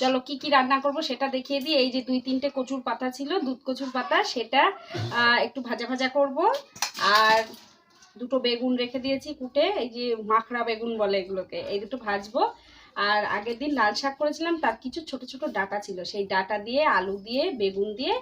চলো কি কি রান্না করব সেটা দেখিয়ে দিই। এই যে দুই তিনটে কচুর পাতা ছিল, দুধ কচুর পাতা, সেটা একটু ভাজা ভাজা করব। আর দুটো বেগুন রেখে দিয়েছি কুটে, এই যে মাখড়া বেগুন বলে এগুলোকে, এই দুটো ভাজবো। আর আগের দিন লাল শাক করেছিলাম, তার কিছু ছোট ছোট ডাটা ছিল, সেই ডাটা দিয়ে, আলু দিয়ে, বেগুন দিয়ে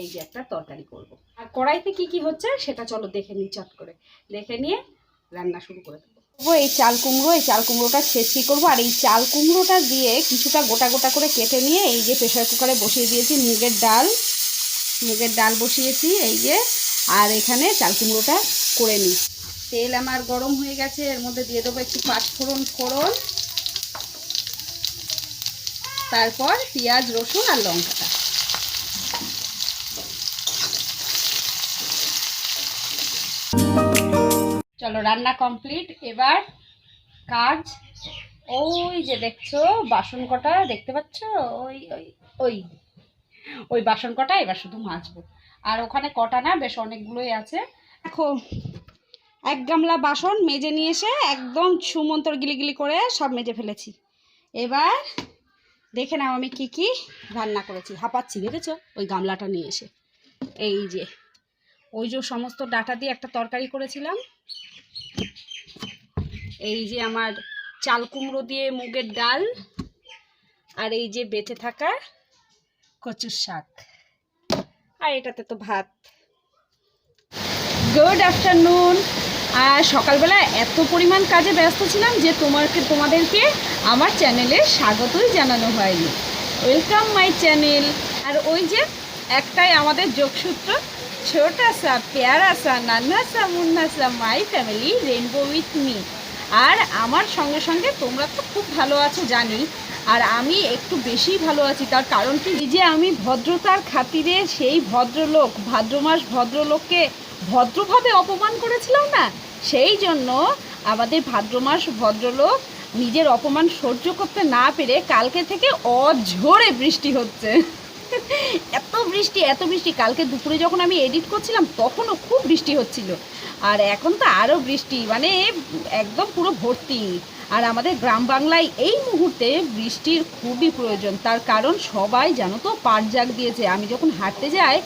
এই যে একটা তরকারি করব। আর কড়াইতে কি কি হচ্ছে সেটা চলো দেখে নিই চট করে। দেখে নিয়ে রান্না শুরু করে দেবো। এই চাল কুমড়ো, এই চাল কুমড়োটা ছেঁচি করব। আর এই চাল কুমড়োটা দিয়ে কিছুটা গোটা গোটা করে কেটে নিয়ে এই যে প্রেশার কুকারে বসিয়ে দিয়েছি, মুগের ডাল। মুগের ডাল বসিয়েছি, এই যে। আর এখানে চাল কুমড়োটা করে নিই। তেল আমার গরম হয়ে গেছে, এর মধ্যে দিয়ে দেবো একটু পাঁচফোড়ন ফোড়ন। তারপর পেঁয়াজ, রসুন আর লঙ্কাটা। চলো রান্না কমপ্লিট এবার কাজ, ওই যে দেখছ, বাসন কটা, দেখতে পাচ্ছ? ওই ওই ওই। ওই বাসন কটা, এবার শুধু মাজবো। আর ওখানে কটা না, বেশ অনেকগুলোই আছে। দেখো, এক গামলা বাসন মেজে নিয়ে এসে একদম সুমন্তর গিলিগিলি করে সব মেজে ফেলেছি। এবার দেখে নাও আমি কি কি রান্না করেছি। হাঁপাচ্ছি দেখেছ ওই গামলাটা নিয়ে এসে। এই যে, ওই যে সমস্ত ডাটা দিয়ে একটা তরকারি করেছিলাম। এই যে আমার চাল কুমড়ো দিয়ে মুগের ডাল আর এই যে বেঁচে থাকা কচুর শাক। আর এটাতে তো ভাত। গুড আফটারনুন আর সকালবেলা এত পরিমাণ কাজে ব্যস্ত ছিলাম যে তোমাকে তোমাদেরকে আমার চ্যানেলে স্বাগতই জানানো হয়নি। ওয়েলকাম মাই চ্যানেল আর ওই যে একটাই আমাদের যোগসূত্র ছোটা সা প্যারা সা নান্না সা মুন্না সা my family rainbow with me আর আমার সঙ্গে সঙ্গে তোমরা তো খুব ভালো আছো জানি। আর আমি একটু বেশি ভালো আছি, তার কারণ কি? যে আমি ভদ্রতার খাতিরে সেই ভদ্রলোক ভাদ্র মাস ভদ্রলোককে ভদ্রভাবে অপমান করেছিলাম না? সেই জন্য আমাদের ভাদ্র মাস ভদ্রলোক নিজের অপমান সহ্য করতে না পেরে কালকে থেকে অঝোরে বৃষ্টি হচ্ছে। এত বৃষ্টি এত বৃষ্টি। কালকে দুপুরে যখন আমি এডিট করছিলাম, তখনও খুব বৃষ্টি হচ্ছিল। আর এখন তো আরও বৃষ্টি মানে একদম পুরো ভর্তি। আর আমাদের গ্রাম বাংলায় এই মুহূর্তে বৃষ্টির খুবই প্রয়োজন। তার কারণ সবাই জানো তো, পাট জাগ দিয়েছে। আমি যখন হাঁটতে যাই,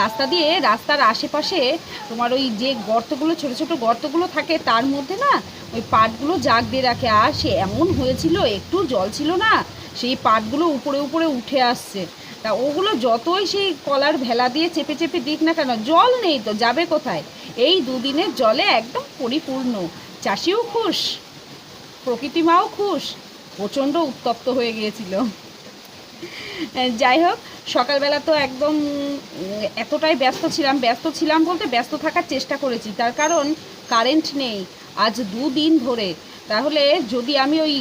রাস্তা দিয়ে, রাস্তার আশেপাশে তোমার ওই যে গর্তগুলো, ছোট ছোট গর্তগুলো থাকে, তার মধ্যে না ওই পাটগুলো জাগ দিয়ে রাখে। আর সে এমন হয়েছিল, একটু জল ছিল না, সেই পাটগুলো উপরে উপরে উঠে আসছে। তা ওগুলো যতই সেই কলার ভেলা দিয়ে চেপে চেপে দিক না কেন, জল নেই তো, যাবে কোথায়? এই দুদিনের জলে একদম পরিপূর্ণ। চাষিও খুশ প্রকৃতি মাও খুশ, প্রচণ্ড উত্তপ্ত হয়ে গিয়েছিল। যাই হোক, সকালবেলা তো একদম এতটাই ব্যস্ত ছিলাম। ব্যস্ত ছিলাম বলতে ব্যস্ত থাকার চেষ্টা করেছি, তার কারণ কারেন্ট নেই। আজ দুদিন ধরে তাহলে যদি আমি ওই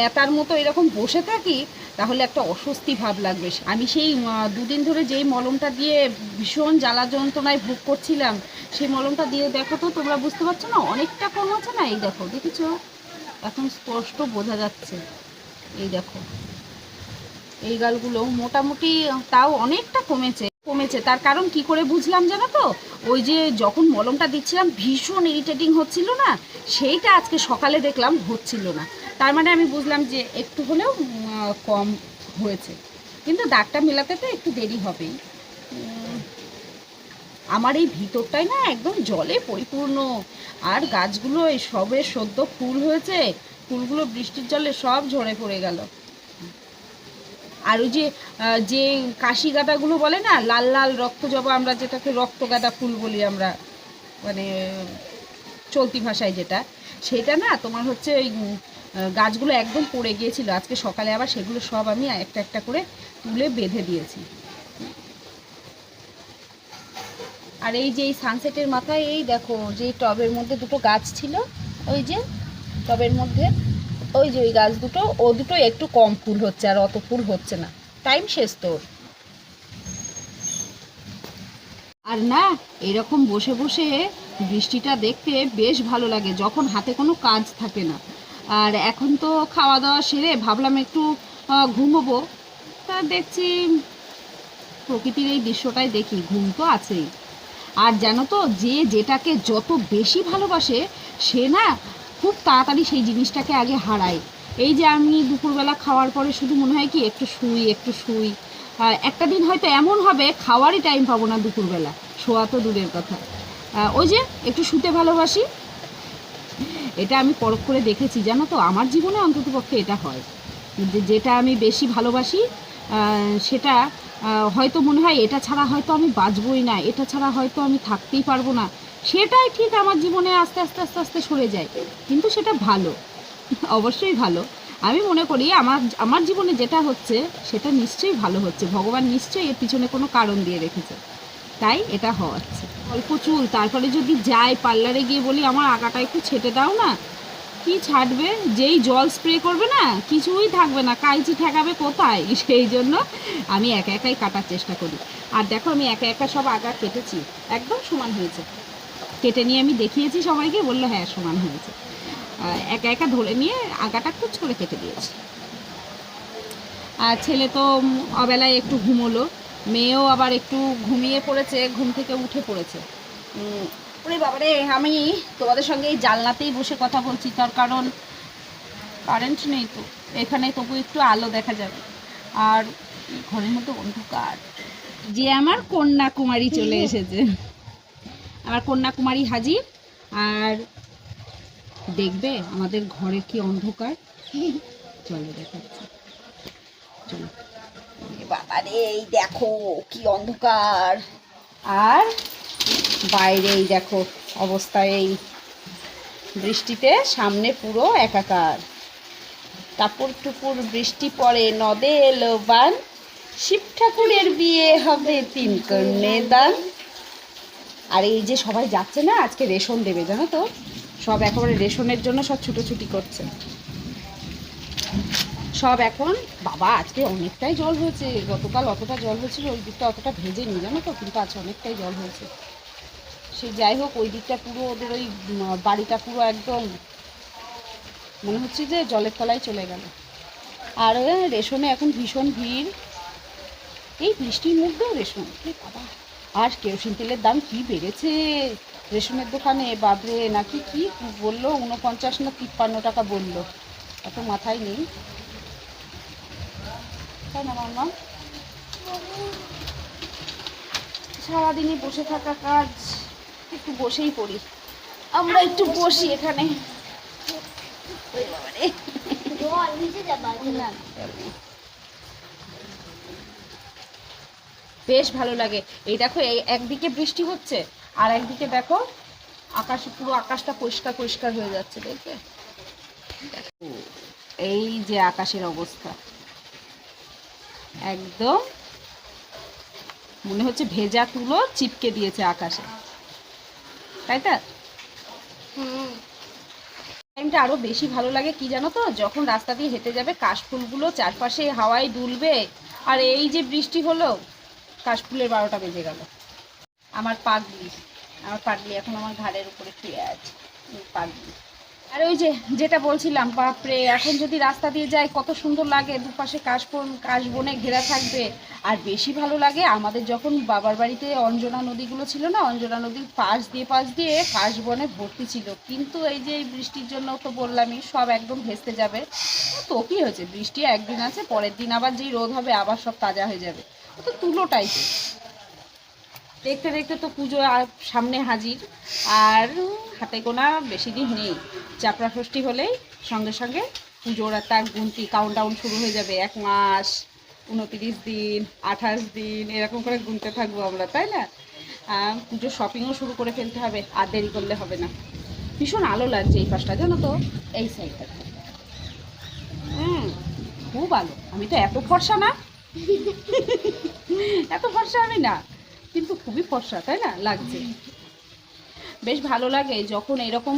নেতার মতো এরকম বসে থাকি, তাহলে একটা অস্বস্তি ভাব লাগবে। আমি সেই দুদিন ধরে যেই মলমটা দিয়ে ভীষণ জ্বালা যন্ত্রণায় ভোগ করছিলাম, সেই মলমটা দিয়ে দেখো তো, তোমরা বুঝতে পারছ না, অনেকটা কম আছে না? এই দেখো, দেখেছ? এখন স্পষ্ট বোঝা যাচ্ছে। এই দেখো, এই গালগুলো মোটামুটি তাও অনেকটা কমেছে। কমেছে। তার কারণ কি করে বুঝলাম জানো তো? ওই যে যখন মলমটা দিচ্ছিলাম, ভীষণ ইরিটেটিং হচ্ছিল না? সেইটা আজকে সকালে দেখলাম হচ্ছিল না। তার মানে আমি বুঝলাম যে একটু হলেও কম হয়েছে। কিন্তু দাগটা মেলাতে তো একটু দেরি হবেই। আমার এই ভিতরটাই না একদম জলে পরিপূর্ণ। আর গাছগুলো এই সবে সদ্য ফুল হয়েছে। ফুলগুলো বৃষ্টির জলে সব ঝরে পড়ে গেল। আর ওই যে যে কাশি গাঁদাগুলো বলে না, লাল লাল রক্ত জবা, আমরা যেটাকে রক্ত গাঁদা ফুল বলি আমরা মানে চলতি ভাষায় যেটা, সেটা না তোমার হচ্ছে ওই গাছগুলো একদম পড়ে গিয়েছিল। আজকে সকালে আবার সেগুলো সব আমি একটা একটা করে তুলে বেঁধে দিয়েছি। আর এই যে এই সানসেটের মাথায়, এই দেখো যে টবের মধ্যে দুটো গাছ ছিল, ওই যে টবের মধ্যে। ওই যে ওই গাছ দুটো, ও দুটো একটু কম ফুল হচ্ছে আর অত ফুল হচ্ছে না। টাইম শেষ তোর। আর না, এরকম বসে বসে বৃষ্টিটা দেখতে বেশ ভালো লাগে, যখন হাতে কোনো কাজ থাকে না। আর এখন তো খাওয়া দাওয়া সেরে ভাবলাম একটু ঘুমোবো। তা দেখছি প্রকৃতির এই দৃশ্যটাই দেখি, ঘুম তো আছেই। আর জানো তো, যে যেটাকে যত বেশি ভালোবাসে, সে না খুব তাড়াতাড়ি সেই জিনিসটাকে আগে হারায় এই যে আমি দুপুরবেলা খাওয়ার পরে শুধু মনে হয় কি, একটু শুই একটু শুই। একটা দিন হয়তো এমন হবে, খাওয়ারই টাইম পাবো না দুপুরবেলা। শোয়া তো দূরের কথা। ওই যে একটু শুতে ভালোবাসি। এটা আমি পরখ করে দেখেছি, জানো তো? আমার জীবনে অন্তত পক্ষে এটা হয়। যে, যেটা আমি বেশি ভালোবাসি সেটা হয়তো মনে হয় এটা ছাড়া হয়তো আমি বাঁচবই না, এটা ছাড়া হয়তো আমি থাকতেই পারব না। সেটাই ঠিক আমার জীবনে আস্তে আস্তে আস্তে আস্তে সরে যায়। কিন্তু সেটা ভালো। অবশ্যই ভালো। আমি মনে করি আমার আমার জীবনে যেটা হচ্ছে, সেটা নিশ্চয়ই ভালো হচ্ছে। ভগবান নিশ্চয়ই এর পিছনে কোনো কারণ দিয়ে রেখেছে। তাই এটা হওয়াচ্ছে অল্প চুল, তারপরে যদি যাই পার্লারে গিয়ে বলি, আমার আগাটা একটু ছেটে দাও না। কি ছাড়বে? যেই জল স্প্রে করবে না, কিছুই থাকবে না। কাইচি ঠেকাবে কোথায়? সেই জন্য আমি একা একাই কাটার চেষ্টা করি। আর দেখো, আমি একা একা সব আগা কেটেছি। একদম সমান হয়েছে। কেটে নিয়ে আমি দেখিয়েছি সবাইকে, বলল হ্যাঁ সমান হয়েছে। একা একা ধরে নিয়ে আগাটা কুচ করে কেটে দিয়েছি। আর ছেলে তো অবেলায় একটু ঘুমোলো, মেয়েও আবার একটু ঘুমিয়ে পড়েছে, ঘুম থেকে উঠে পড়েছে। ওরে বাবারে, আমি তোমাদের সঙ্গে এই জানলাতেই বসে কথা বলছি, তার কারণ কারেন্ট নেই তো, এখানে তবু একটু আলো দেখা যাবে। আর ঘরের মধ্যে অন্ধকার। যে আমার কন্যাকুমারী চলে এসেছে। আমার কন্যাকুমারী হাজির। আর দেখবে আমাদের ঘরে কি অন্ধকার। চলো দেখাচ্ছি। চলো। বাবা রে, এই দেখো কি অন্ধকার। আর বাইরে এই দেখো অবস্থা এই বৃষ্টিতে, সামনে পুরো একাকার। টাপুর টুপুর বৃষ্টি পড়ে, নদে এলো বান। শিব ঠাকুরের বিয়ে হবে তিন কন্যে দান। আর এই যে সবাই যাচ্ছে না, আজকে রেশন দেবে, জানো তো? সব একেবারে রেশনের জন্য সব ছুটোছুটি করছে। সব এখন, বাবা, আজকে অনেকটাই জল হয়েছে, গতকাল অতটা জল হয়েছিল, ওই দিকটা অতটা ভেজে নি জানো তো? কিন্তু আজ অনেকটাই জল হয়েছে। সে যাই হোক, ওই দিকটা পুরো ওদের ওই বাড়িটা পুরো একদম, মনে হচ্ছে যে জলের তলায় চলে গেল। আর রেশনে এখন ভীষণ ভিড়। এই বৃষ্টির মধ্যেও রেশন বাবা। আর কেরোসিন তেলের দাম কি বেড়েছে? রেশনের দোকানে বাবরে নাকি কি বলল? উনপঞ্চাশ না তিপ্পান্ন টাকা বলল। অত মাথায় নেই। তাই না মাম্মা সারাদিনই বসে থাকা কাজ একটু বসেই পড়ি। আমরা একটু বসি এখানে। না, না, জল নেই। বেশ ভালো লাগে। এই দেখো এই একদিকে বৃষ্টি হচ্ছে আর একদিকে দেখো আকাশ পুরো আকাশটা পরিষ্কার পরিষ্কার হয়ে যাচ্ছে দেখবে? দেখো, এই যে আকাশের অবস্থা। একদম মনে হচ্ছে ভেজা তুলো চিপকে দিয়েছে আকাশে। তাই তো? টাইমটা আরও বেশি ভালো লাগে কি জানো তো? যখন রাস্তা দিয়ে হেঁটে যাবে কাশফুলগুলো চারপাশে হাওয়ায় দুলবে আর এই যে বৃষ্টি হলো কাশফুলের বারোটা বেজে গেল। আমার পাগলি আমার পাগলি এখন আমার ঘাড়ের উপরে শুয়ে আছে পাগলি। আর ওই যে, যেটা বলছিলাম, বাপরে, এখন যদি রাস্তা দিয়ে যাই কত সুন্দর লাগে, দুপাশে কাশবন কাশবনে ঘেরা থাকবে। আর বেশি ভালো লাগে আমাদের যখন বাবার বাড়িতে অঞ্জনা নদীগুলো ছিল না, অঞ্জনা নদীর পাশ দিয়ে পাশ দিয়ে কাশবনে ভর্তি ছিল। কিন্তু এই যে এই বৃষ্টির জন্য তো বললামই, সব একদম ভেস্তে যাবে। তো কি হয়েছে? বৃষ্টি একদিন আছে, পরের দিন আবার যেই রোদ হবে, আবার সব তাজা হয়ে যাবে। তো তুলো টাইপের দেখতে দেখতে তো পুজো সামনে হাজির। আর হাতে গোনা বেশি দিন নেই। চাপড়া ষষ্ঠী হলেই সঙ্গে সঙ্গে পুজোর একটা গুনতি কাউন্টডাউন শুরু হয়ে যাবে। এক মাস, উনতিরিশ দিন, আঠাশ দিন, এরকম করে গুনতে থাকব আমরা, তাই না? পুজোর শপিংও শুরু করে ফেলতে হবে, আর দেরি করলে হবে না। ভীষণ আলো লাগছে এই পাশটা, জানো তো? এই সাইডটা হুম, খুব আলো। আমি তো এত ফর্সা না। এত ফর্সা আমি না, কিন্তু খুবই ফর্সা, তাই না? লাগছে। বেশ ভালো লাগে যখন এরকম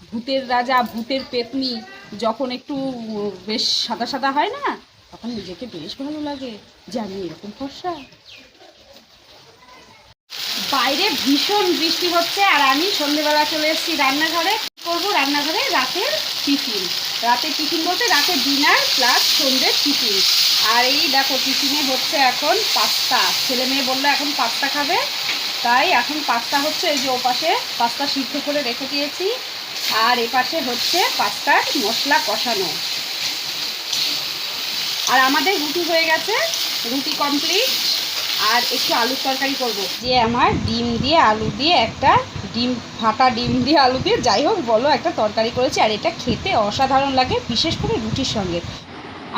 ভূতের রাজা, ভূতের পেতনি যখন একটু বেশ সাদা সাদা হয় না, তখন নিজেকে বেশ ভালো লাগে যে আমি এরকম ফর্সা। বাইরে ভীষণ বৃষ্টি হচ্ছে আর আমি সন্ধ্যেবেলা চলে এসেছি রান্নাঘরে। করব রান্নাঘরে রাতের টিফিন। রাতের টিফিন বলতে রাতের ডিনার প্লাস সন্ধ্যের টিফিন। আর এই দেখো টিফিনে হচ্ছে এখন পাস্তা। ছেলে মেয়ে বলল এখন পাস্তা খাবে। তাই এখন পাস্তা হচ্ছে এই যে ওপাশে পাস্তা সিদ্ধ করে রেখে দিয়েছি। আর এপাশে হচ্ছে পাস্তার মশলা কষানো। আর আমাদের রুটি হয়ে গেছে। রুটি কমপ্লিট আর একটু আলুর তরকারি করব। যে আমার ডিম দিয়ে আলু দিয়ে একটা ডিম ফাটা ডিম দিয়ে আলু দিয়ে যাই হোক বলো, একটা তরকারি করেছি। আর এটা খেতে অসাধারণ লাগে, বিশেষ করে রুটির সঙ্গে।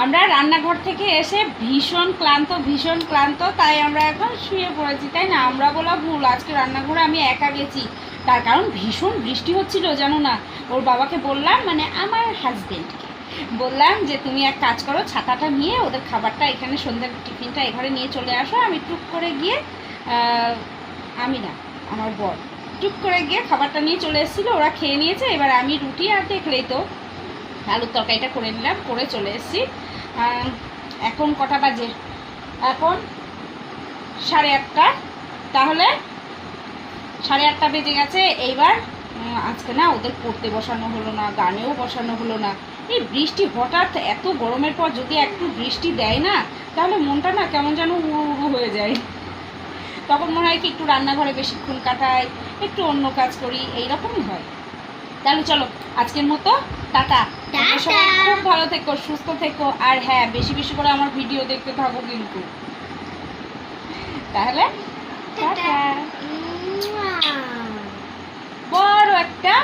আমরা রান্নাঘর থেকে এসে ভীষণ ক্লান্ত ভীষণ ক্লান্ত, তাই আমরা এখন শুয়ে পড়েছি, তাই না? আমরা বলা ভুল, আজকে রান্নাঘরে আমি একা গেছি। তার কারণ ভীষণ বৃষ্টি হচ্ছিল, জানো না? ওর বাবাকে বললাম মানে আমার হাজবেন্ডকে বললাম যে তুমি এক কাজ করো, ছাতাটা নিয়ে ওদের খাবারটা এখানে, সন্ধ্যার টিফিনটা এঘরে নিয়ে চলে আসো। আমি টুক করে গিয়ে আমি না আমার বর, টুক করে গিয়ে খাবারটা নিয়ে চলে এসেছিল। ওরা খেয়ে নিয়েছে, এবার আমি রুটি আর দেখলেই তো আলুর তরকারিটা করে নিলাম, করে চলে এসেছি। এখন কটা বাজে? এখন সাড়ে আটটা। তাহলে সাড়ে আটটা বেজে গেছে। এইবার আজকে না ওদের পড়তে বসানো হলো না, গানেও বসানো হলো না। এই বৃষ্টি হঠাৎ এত গরমের পর যদি একটু বৃষ্টি দেয় না তাহলে মনটা না কেমন যেন উড়ু উড়ু হয়ে যায়। তখন মনে হয় কি একটু রান্নাঘরে বেশিক্ষণ কাটাই একটু অন্য কাজ করি এইরকমই হয়। তাহলে চলো আজকের মতো টাটা। সবাই খুব ভালো থেকো সুস্থ থেকো আর হ্যাঁ বেশি বেশি করে আমার ভিডিও দেখতে থাকো কিন্তু। তাহলে টাটা। বড় একটা